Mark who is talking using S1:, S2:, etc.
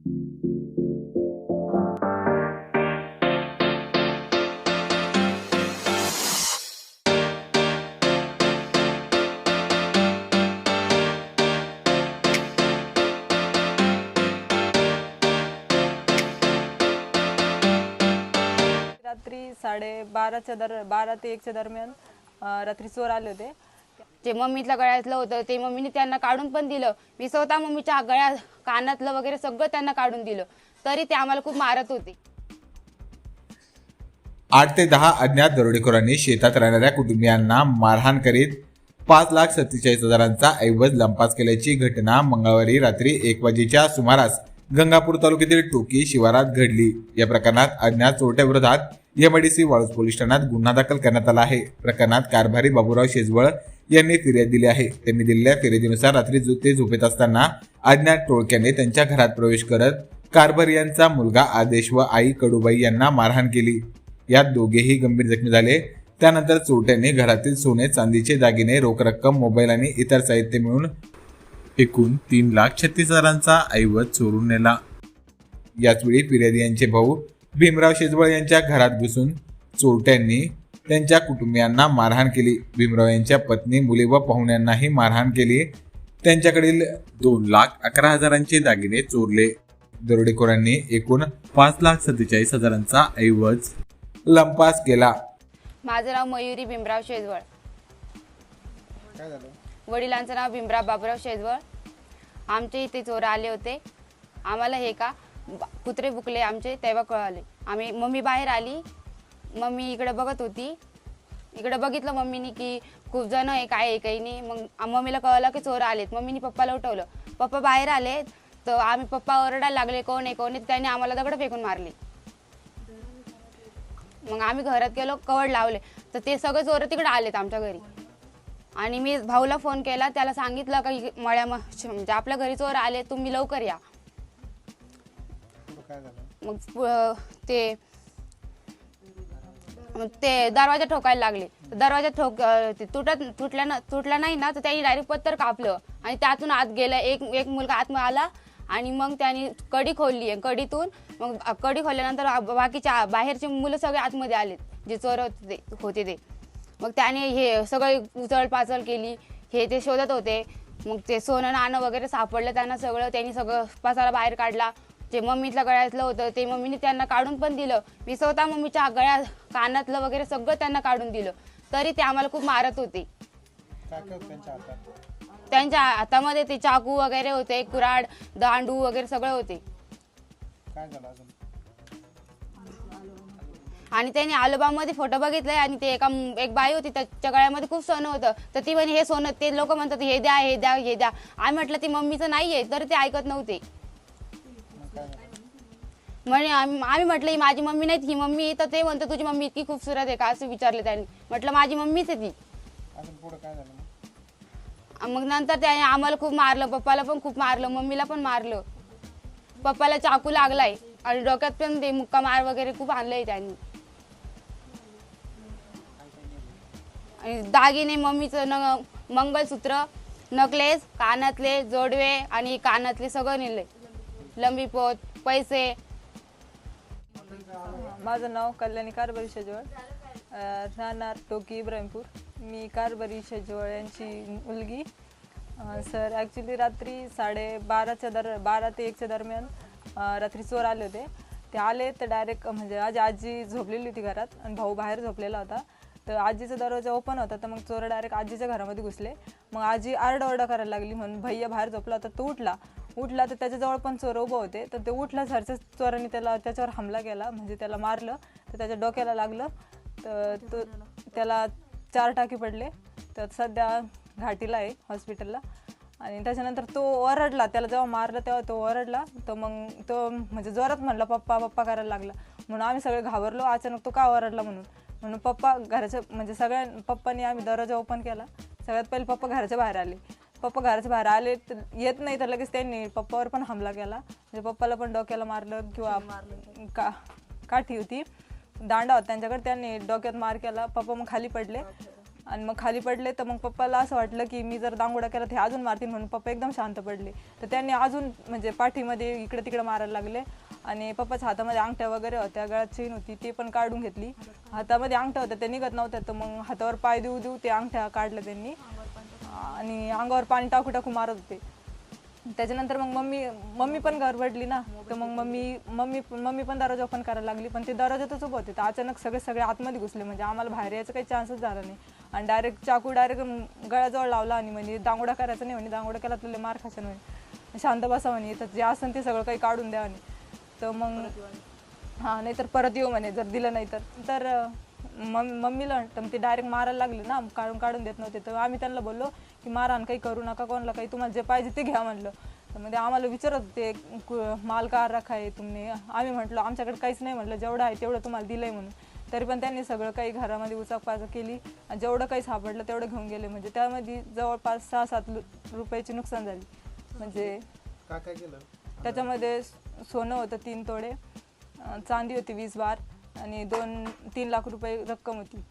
S1: रात्री साडे बाराच्या दर बारा ते एकच्या दरम्यान रात्री चोर आले होते.
S2: जे मम्मीतलं गळ्यातलं होतं ते मम्मीने त्यांना काढून पण दिलं. मी स्वतः मम्मीच्या गळ्या कानातलं वगैरे सगळं त्यांना काढून दिलं. तरी ते आम्हाला खूप मारत होते.
S3: आठ ते दहा अज्ञात दरोडेखोरांनी शेतात राहणाऱ्या कुटुंबियांना मारहाण करीत पाच लाख सत्तेचाळीस हजारांचा ऐवज लंपास केल्याची घटना मंगळवारी रात्री एक वाजेच्या सुमारास गंगापूर तालुक्यातील टोकी शिवारात घडली. या प्रकरणात अज्ञात चोरट्याविरोधात एमआयडीसी वाळूज पोलीस ठाण्यात गुन्हा दाखल करण्यात आला आहे. प्रकरणात कारभारी बाबूराव शेजवळ यांनी फिर्याद दिली आहे. त्यांनी दिलेल्या फिर्यादीनुसार रात्री ते झोपेत असताना अज्ञात टोळक्याने त्यांच्या घरात प्रवेश करत कारभारी यांचा मुलगा आदेश व आई कडूबाई यांना मारहाण केली. यात दोघेही गंभीर जखमी झाले. त्यानंतर चोरट्यांनी घरातील सोने चांदीचे दागिने रोख रक्कम मोबाईल आणि इतर साहित्य मिळून एकूण तीन लाख छत्तीस हजारांचा ऐवज चोरून नेला. याचवेळी फिर्यादी यांचे भाऊ भीमराव शेजवळ यांच्या घरात घुसून चोरट्यांनी त्यांच्या कुटुंबियांना मारहाण केली. भीमराव यांच्या पत्नी मुले व पाहुण्यांनाही मारहाण केली. त्यांच्याकडील दोन लाख अकरा हजारांचे दागिने चोरले. दरोडेखोरांनी एकूण पाच लाख सत्तेचाळीस हजारांचा ऐवज लंपास केला.
S2: माझं नाव मयुरी भीमराव शेजवळ. वडिलांचं नाव भीमराव बाबराव शेजवळ. आमच्या इथे चोर आले होते. आम्हाला हे का? कुत्रे बुकले आमचे तेव्हा कळाले. आम्ही मम्मी बाहेर आली मम्मी इकडे बघत होती. इकडे बघितलं मम्मीनी की खूप जण आहे काय आहे काही नाही. मग आ- मम्मीला कळलं की चोर आलेत. मम्मीनी पप्पाला उठवलं. पप्पा बाहेर आले तर आम्ही पप्पा ओरडायला लागले कोण आहे कोण आहे? त्याने आम्हाला दगड फेकून मारले. मग आम्ही घरात गेलो कवड लावले. तर ते सगळे चोर तिकडे आलेत आमच्या घरी. आणि मी भाऊला फोन केला त्याला सांगितलं का इ- मळ्या म- श- म्हणजे आपल्या घरी चोर आले तुम्ही लवकर या. मग पु- ते मग ते दरवाजा ठोकायला लागले. दरवाजा ठोक अं, ते तुटत तुटला ना तुटला नाही ना तर त्यांनी डायरेक्ट पत्तर कापलं. आणि त्यातून आत गेलं एक एक मुलगा आतमध्ये आला आणि मग त्यांनी कडी खोलली आणि कडीतून मग कडी खोलल्यानंतर आ- बाकीच्या बाहेरचे मुलं सगळे आतमध्ये आले जे चोर होते ते- होते ते. मग त्याने हे सगळे उचल केली हे ते शोधत होते. मग ते सोनं नाणं वगैरे सापडलं त्यांना सगळं त्यांनी सगळं पसारा बाहेर काढला. जे मम्मीतल्या गळ्यातलं होतं ते मम्मीने त्यांना काढून पण दिलं. मी स्वतः मम्मीच्या गळ्या कानातलं वगैरे सगळं त्यांना काढून दिलं. तरी ते आम्हाला खूप मारत होते. त्यांच्या हातामध्ये ते चाकू वगैरे होते कुराड दांडू वगैरे सगळं होते. आणि त्यांनी आलोबामध्ये फोटो बघितले आणि ते एका एक बाई होती त्याच्या गळ्यामध्ये खूप सोनं होतं. तर ती म्हणे हे सोनं ते लोक म्हणतात हे द्या हे द्या हे द्या. आम्ही म्हटलं ती मम्मीचं नाही आहे तर ते ऐकत नव्हते. म्हणे आम्ही आम्ही म्हटलं ही माझी मम्मी नाही ही मम्मी आहे. तर ते म्हणतं तुझी मम्मी इतकी खूपसुरत आहे का? असं विचारले त्यांनी. म्हटलं माझी मम्मीच आहे ती. मग? नंतर त्याने आम्हाला खूप मारलं पप्पाला पण खूप मारलं मम्मीला पण मारलं. पप्पाला चाकू लागलाय आणि डोक्यात पण ते मुक्का मार वगैरे खूप आणलंय त्यांनी. आणि दागिने मम्मीचं न मंगलसूत्र नकलेस कानातले जोडवे आणि कानातले सगळं नेले लंबी पोत पैसे.
S1: माझं नाव कल्याणी कारभारी शेजवळ. अं, राहणार टोकी इब्राहिमपूर. मी कारभारी शेजवळ यांची मुलगी. सर ॲक्च्युली रात्री साडे बाराच्या दर बारा ते एकच्या दरम्यान रात्री चोर आले होते. ते आले तर डायरेक्ट म्हणजे माझी आजी झोपलेली होती घरात आणि भाऊ बाहेर झोपलेला होता. तर आजीचा दरवाजा ओपन होता तर मग चोर डायरेक्ट आजीच्या घरामध्ये घुसले. मग आजी आरडाओरडा करायला लागली म्हणून भैया बाहेर झोपला होता तो उठला. उठला तर त्याच्याजवळ पण चोर उभं होते तर ते उठला सरच्या चोरांनी त्याला त्याच्यावर हमला केला म्हणजे त्याला मारलं तर त्याच्या डोक्याला लागलं तर तो त्याला चार टाकी पडले तर सध्या घाटीला आहे हॉस्पिटलला आणि त्याच्यानंतर तो ओरडला त्याला जेव्हा मारलं तेव्हा तो ओरडला तर मग तो म्हणजे जोरात म्हणला पप्पा पप्पा करायला लागला. म्हणून आम्ही सगळे घाबरलो अचानक तो का ओरडला म्हणून. म्हणून पप्पा घराच्या म्हणजे सगळ्या पप्पानी आम्ही दरवाजा ओपन केला. सगळ्यात पहिले पप्पा घराच्या बाहेर आले. पप्पा घराच्या बाहेर आले तर येत नाही तर लगेच त्यांनी पप्पावर पण हमला केला. म्हणजे पप्पाला पण डोक्याला मारलं किंवा का काठी होती. दांडा होता त्यांच्याकडे त्यांनी डोक्यात मार केला. पप्पा मग खाली पडले. आणि मग खाली पडले तर मग पप्पाला असं वाटलं की मी जर दांगोडा केला हे अजून मारतील म्हणून पप्पा एकदम शांत पडले. तर त्यांनी अजून म्हणजे पाठीमध्ये इकडे तिकडे मारायला लागले. आणि पप्पाच्या हातामध्ये अंगठ्या वगैरे होत्या गळ्यात चेन होती ते पण काढून घेतली. हातामध्ये अंगठ्या होत्या ते निघत नव्हत्या तर मग हातावर पाय देऊ देऊ ते अंगठ्या काढल्या त्यांनी. आणि अंगावर पाणी टाकू टाकू मारत होते. त्याच्यानंतर मग मम्मी मम्मी पण घरबडली ना तर मग मम्मी मम्मी मम्मी पण दरवाजा ओपन करायला लागली पण ते दरवाजातच उभं होते. तर अचानक सगळे सगळे आतमध्ये घुसले म्हणजे आम्हाला बाहेर यायचं काही चान्सच झाला नाही. आणि डायरेक्ट चाकू डायरेक्ट गळ्याजवळ लावला आणि म्हणजे दांगोडा करायचा नाही म्हणे दांगोडा केला तुला मार खायचा म्हणे. शांत बसा म्हणे तर जे असेल ते सगळं काही काढून द्या म्हणे. तर मग हां नाही तर परत येऊ म्हणे जर दिलं नाही तर. तर मम मम्मीला तर ते डायरेक्ट मारायला लागले ना काढून काढून देत नव्हते. तर आम्ही त्यांना बोललो की मारहाण काही करू नका कोणाला काही तुम्हाला जे पाहिजे ते घ्या म्हणलं. तर म्हणजे आम्हाला विचारत होते माल का रखा आहे तुम्ही? आम्ही म्हटलो आमच्याकडे काहीच नाही म्हटलं जेवढं आहे तेवढं तुम्हाला दिलं आहे म्हणून. तरी पण त्यांनी सगळं काही घरामध्ये उचाकपाचा केली आणि जेवढं काही सापडलं तेवढं घेऊन गेले. म्हणजे त्यामध्ये जवळपास सहा सात रुपयाची नुकसान झाली. म्हणजे
S4: काय काय केलं?
S1: त्याच्यामध्ये सोनं होतं तीन तोडे चांदी होती वीस बार आणि दोन तीन लाख रुपये रक्कम होती.